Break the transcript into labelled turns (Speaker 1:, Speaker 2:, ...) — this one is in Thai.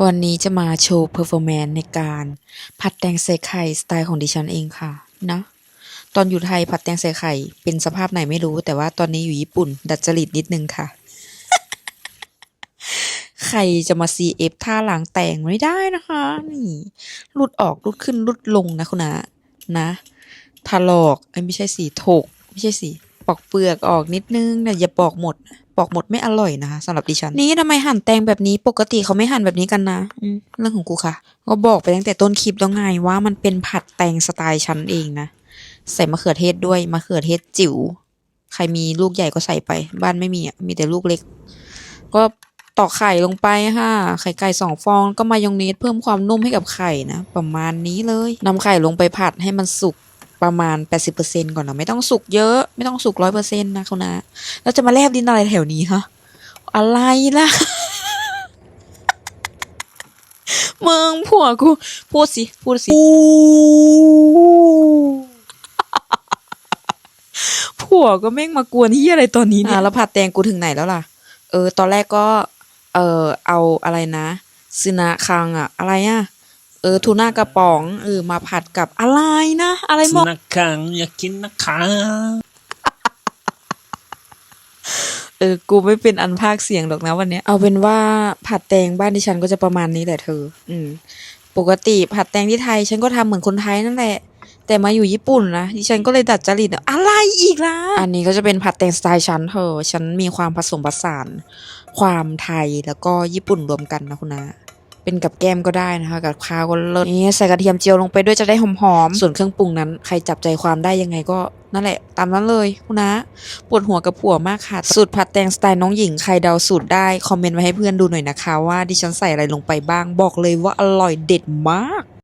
Speaker 1: วันนี้จะมาโชว์เพอร์ฟอร์แมนซ์ในการผัดแตงใส่ไข่สไตล์ของดิฉันเองค่ะนะ ตอนอยู่ไทยผัดแตงใส่ไข่ เป็นสภาพไหนไม่รู้ แต่ว่าตอนนี้อยู่ญี่ปุ่น ดัดจริตนิดนึงค่ะ ใครจะมา CF ท่าหลังแตงไม่ได้นะคะ นี่รุดออกรุดขึ้นรุดลงนะคุณนะนะถลอกไม่ใช่สีถก ไม่ใช่สี ปอกเปลือกออกนิดนึงแต่อย่าปอกหมด ปอกหมดไม่อร่อยนะคะสำหรับดิฉัน นี่ทำไมหั่นแตงแบบนี้ปกติเขาไม่หั่นแบบนี้กันนะอืเรื่องของกูค่ะ ก็บอกไปตั้งแต่ต้นคลิปแล้วไงว่ามันเป็นผัดแตงสไตล์ฉันเองนะ ใส่มะเขือเทศด้วยมะเขือเทศจิ๋วใครมีลูกใหญ่ก็ใส่ไป บ้านไม่มีอะมีแต่ลูกเล็ก ก็ตอกไข่ลงไปค่ะ ไข่ไก่สองฟองก็มายองเนสเพิ่มความนุ่มให้กับไข่นะ ประมาณนี้เลยนำไข่ลงไปผัดให้มันสุก ประมาณ 80%ก่อนนะไม่ต้องสุกเยอะ ไม่ต้องสุกร้อยเปอร์เซ็นต์นะเขานะแล้วจะมาแลบดินอะไรแถวนี้ฮะอะไรล่ะมึงผัวกูพูดสิพูดสิผัวก็แม่งมากวนที่อะไรตอนนี้เนี่ยแล้วผัดแตงกูถึงไหนแล้วล่ะ เออ ตอนแรกก็ เออเอาอะไรนะซึนะคังอะอะไรอะ เออทูน่ากระป๋องเออมาผัดกับอะไรนะ อะไร
Speaker 2: ห
Speaker 1: มดนักขังอยาก
Speaker 2: กินนักขัง
Speaker 1: เออ กูไม่เป็นอันภาคเสียงหรอกนะวันนี้ เอาเป็นว่าผัดแตงบ้านดิฉันก็จะประมาณนี้แต่เธอ อืม ปกติผัดแตงที่ไทย ฉันก็ทำเหมือนคนไทยนั่นแหละ แต่มาอยู่ญี่ปุ่นนะดิฉันก็เลยดัดจริตอะไรอีกล่ะ อันนี้ก็จะเป็นผัดแตงสไตล์ฉันเธอ ฉันมีความผสมผสาน ความไทยแล้วก็ญี่ปุ่นรวมกันนะคุณนะ เป็นกับแก้มก็ได้นะคะ กับข้าวก็เลิศนี่ใส่กระเทียมเจียวลงไปด้วยจะได้หอมๆส่วนเครื่องปรุงนั้น ใครจับใจความได้ยังไงก็นั่นแหละ ตามนั้นเลยคุณนะปวดหัวกับผัวมากค่ะ สูตรผัดแตงสไตล์น้องหญิง ใครเดาสูตรได้ คอมเมนต์ไว้ให้เพื่อนดูหน่อยนะคะ ว่าดิฉันใส่อะไรลงไปบ้าง บอกเลยว่าอร่อยเด็ดมาก